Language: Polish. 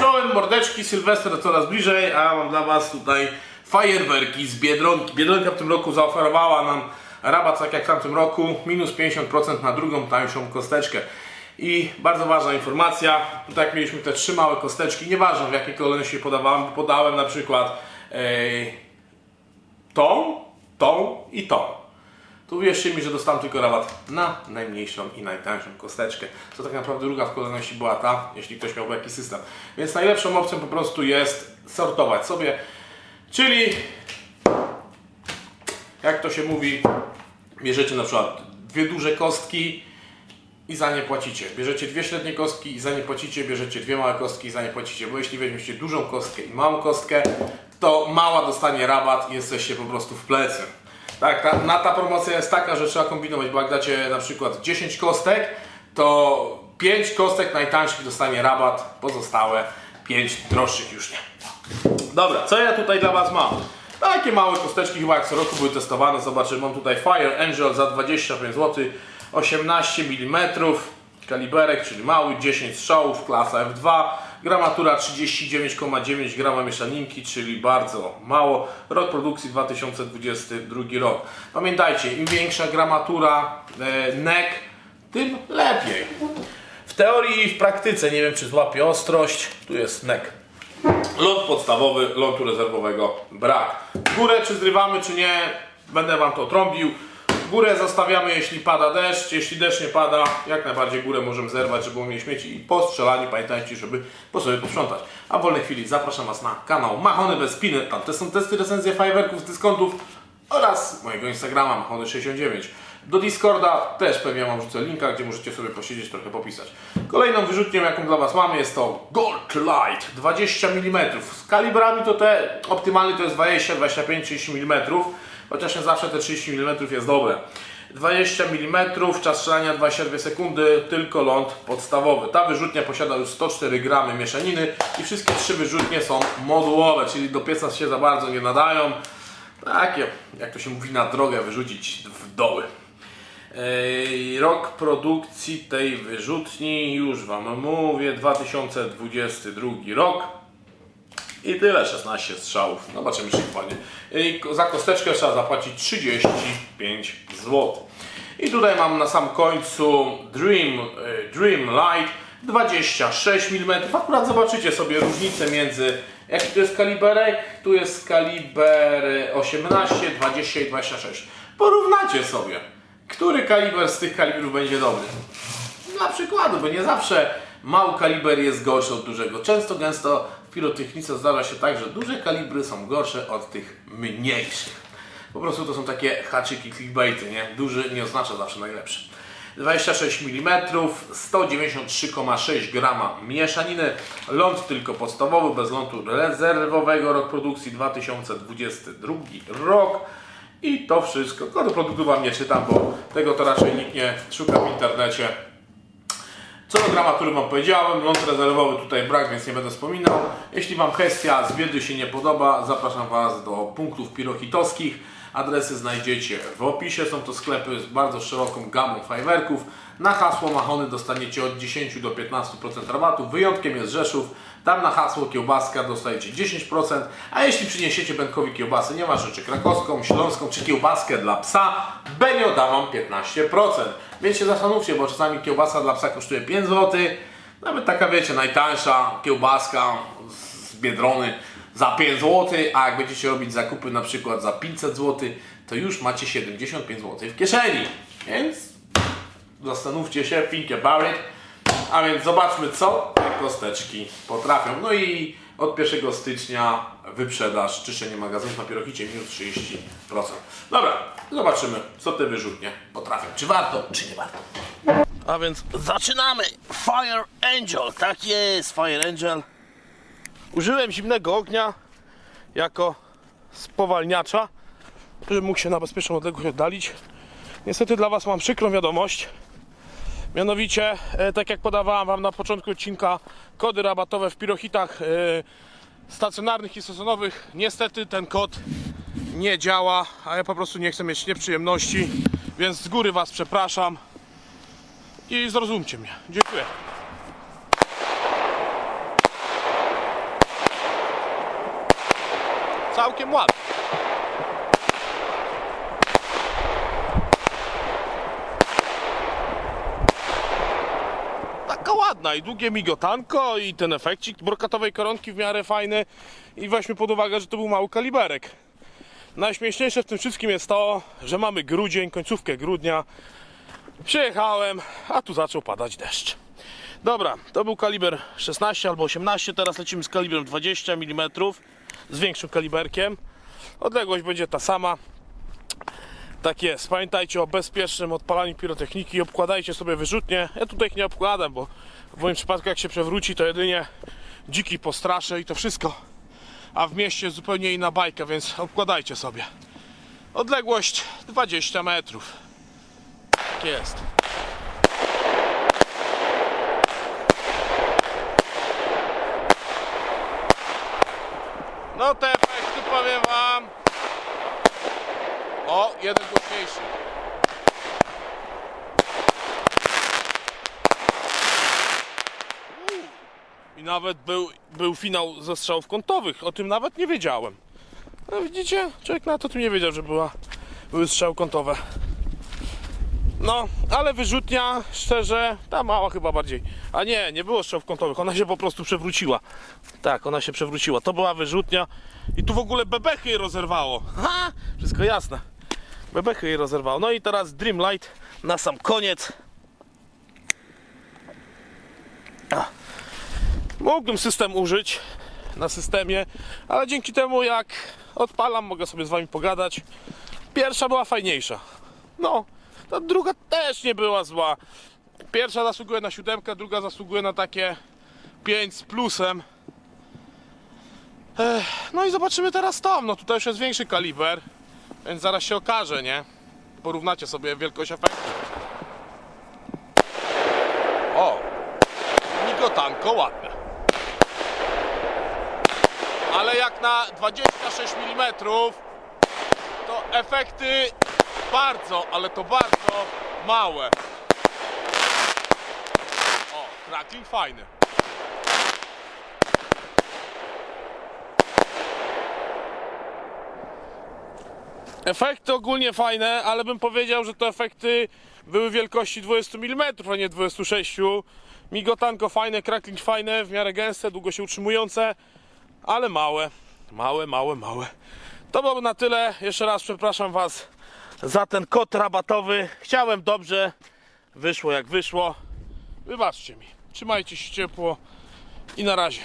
Czołem mordeczki, Sylwester coraz bliżej, a mam dla Was tutaj fajerwerki z Biedronki. Biedronka w tym roku zaoferowała nam rabat, tak jak w tamtym roku, minus 50% na drugą tańszą kosteczkę. I bardzo ważna informacja, tutaj mieliśmy te trzy małe kosteczki, nieważne w jakiej kolejności podawałem, podałem na przykład tą, tą i tą. To uwierzcie mi, że dostałem tylko rabat na najmniejszą i najtańszą kosteczkę. Co tak naprawdę druga w kolejności była ta, jeśli ktoś miałby jakiś system. Więc najlepszą opcją po prostu jest sortować sobie, czyli jak to się mówi, bierzecie na przykład dwie duże kostki i za nie płacicie. Bierzecie dwie średnie kostki i za nie płacicie, bierzecie dwie małe kostki i za nie płacicie. Bo jeśli weźmiecie dużą kostkę i małą kostkę, to mała dostanie rabat i jesteście po prostu w plecy. Tak, ta, na ta promocja jest taka, że trzeba kombinować, bo jak dacie na przykład 10 kostek, to 5 kostek najtańszych dostanie rabat, pozostałe 5 droższych już nie. Dobra, co ja tutaj dla Was mam? Takie małe kosteczki chyba jak co roku były testowane. Zobaczymy, mam tutaj Fire Angel za 25 zł, 18 mm, kaliberek, czyli mały, 10 strzałów, klasa F2, gramatura 39,9 grama mieszaninki, czyli bardzo mało. Rok produkcji 2022 rok. Pamiętajcie, im większa gramatura e, NEC, tym lepiej. W teorii i w praktyce, nie wiem czy złapie ostrość, tu jest NEC. Ląd podstawowy, lądu rezerwowego brak. Górę czy zrywamy, czy nie, będę Wam to trąbił. Górę zostawiamy, jeśli pada deszcz. Jeśli deszcz nie pada, jak najbardziej górę możemy zerwać, żeby umieć śmieci. I po strzelaniu pamiętajcie, żeby po sobie posprzątać. A w wolnej chwili zapraszam Was na kanał Machony bez spiny. Tam te są testy, recenzje fajerwerków dyskontów oraz mojego Instagrama Machony69. Do Discorda też pewnie Wam wrzucę linka, gdzie możecie sobie posiedzieć, trochę popisać. Kolejną wyrzutnią, jaką dla Was mamy, jest to Gold Light 20 mm. Z kalibrami to te optymalne to jest 20, 25, 30 mm, chociaż nie zawsze te 30 mm jest dobre. 20 mm, czas strzelania 22 sekundy, tylko ląd podstawowy. Ta wyrzutnia posiada już 104 gramy mieszaniny i wszystkie trzy wyrzutnie są modułowe, czyli do pieca się za bardzo nie nadają. Takie, jak to się mówi, na drogę wyrzucić w doły. Rok produkcji tej wyrzutni, już Wam mówię, 2022 rok. I tyle, 16 strzałów. Zobaczymy szybko. I za kosteczkę trzeba zapłacić 35 zł. I tutaj mam na sam końcu Dream, e, Dream Light 26 mm. Akurat zobaczycie sobie różnicę między jaki to jest kaliberek. Tu jest kaliber 18, 20 i 26. Porównacie sobie, który kaliber z tych kalibrów będzie dobry. Dla przykładu, bo nie zawsze mały kaliber jest gorszy od dużego. Często, gęsto w pirotechnice zdarza się tak, że duże kalibry są gorsze od tych mniejszych. Po prostu to są takie haczyki clickbaity, nie? Duży nie oznacza zawsze najlepszy. 26 mm, 193,6 grama mieszaniny, ląd tylko podstawowy, bez lądu rezerwowego, rok produkcji 2022 rok. I to wszystko. Kodu produktu Wam nie czytam, bo tego to raczej nikt nie szuka w internecie. Co do gramatury Wam powiedziałem, ląd rezerwowy tutaj brak, więc nie będę wspominał. Jeśli Wam kwestia z biedy się nie podoba, zapraszam Was do punktów pirochitowskich. Adresy znajdziecie w opisie. Są to sklepy z bardzo szeroką gamą fajwerków. Na hasło Machony dostaniecie od 10 do 15% rabatu. Wyjątkiem jest Rzeszów. Tam na hasło kiełbaska dostajecie 10%, a jeśli przyniesiecie Benkowi kiełbasę, nieważne czy krakowską, śląską, czy kiełbaskę dla psa, Benio da Wam 15%. Więc się zastanówcie, bo czasami kiełbasa dla psa kosztuje 5 zł, nawet taka wiecie, najtańsza kiełbaska z Biedrony za 5 zł, a jak będziecie robić zakupy na przykład za 500 zł, to już macie 75 zł w kieszeni. Więc zastanówcie się, think about it. A więc zobaczmy, co te kosteczki potrafią. No i od 1 stycznia wyprzedaż, czyszczenie magazynów na Pirochicie minus 30%. Dobra, zobaczymy, co te wyrzutnie potrafią. Czy warto, czy nie warto. A więc zaczynamy! Fire Angel, tak jest, Fire Angel. Użyłem zimnego ognia jako spowalniacza, żeby mógł się na bezpieczną odległość oddalić. Niestety dla Was mam przykrą wiadomość. Mianowicie, e, tak jak podawałem Wam na początku odcinka, kody rabatowe w pirochitach e, stacjonarnych i sezonowych, niestety ten kod nie działa, a ja po prostu nie chcę mieć nieprzyjemności, więc z góry Was przepraszam i zrozumcie mnie. Dziękuję. Całkiem ładna. Taka ładna i długie migotanko i ten efekcik brokatowej koronki w miarę fajny i weźmy pod uwagę, że to był mały kaliberek. Najśmieszniejsze w tym wszystkim jest to, że mamy grudzień, końcówkę grudnia. Przyjechałem, a tu zaczął padać deszcz. Dobra, to był kaliber 16 albo 18, teraz lecimy z kalibrem 20 mm, z większym kaliberkiem. Odległość będzie ta sama. Tak jest, pamiętajcie o bezpiecznym odpalaniu pirotechniki, obkładajcie sobie wyrzutnie. Ja tutaj ich nie obkładam, bo w moim przypadku jak się przewróci, to jedynie dziki postraszę i to wszystko. A w mieście zupełnie inna bajka, więc obkładajcie sobie. Odległość 20 metrów. Tak jest. No te efekty powiem wam. O, jeden głośniejszy. I nawet był, był finał ze strzałów kątowych. O tym nawet nie wiedziałem. No widzicie? Człowiek na to tu nie wiedział, że była, były strzały kątowe. No, ale wyrzutnia, szczerze, ta mała chyba bardziej. A nie, nie było strzałów kątowych, ona się po prostu przewróciła. Tak, ona się przewróciła. To była wyrzutnia i tu w ogóle bebechy jej rozerwało. Ha! Wszystko jasne. Bebechy jej rozerwało. No i teraz Dreamlight na sam koniec. Mógłbym system użyć na systemie, ale dzięki temu jak odpalam, mogę sobie z wami pogadać. Pierwsza była fajniejsza. No, ta druga też nie była zła. Pierwsza zasługuje na siódemkę, druga zasługuje na takie 5 z plusem. Ech, no i zobaczymy teraz tam. No tutaj już jest większy kaliber, więc zaraz się okaże, nie? Porównacie sobie wielkość efektu. O! Migotanko ładne. Ale jak na 26 mm to efekty bardzo, ale to bardzo małe. O, cracking fajny. Efekty ogólnie fajne, ale bym powiedział, że to efekty były wielkości 20 mm, a nie 26. Migotanko fajne, crackling fajne, w miarę gęste, długo się utrzymujące, ale małe, małe, małe, małe. To byłoby na tyle. Jeszcze raz przepraszam Was za ten kod rabatowy. Chciałem dobrze, wyszło jak wyszło. Wybaczcie mi. Trzymajcie się ciepło i na razie.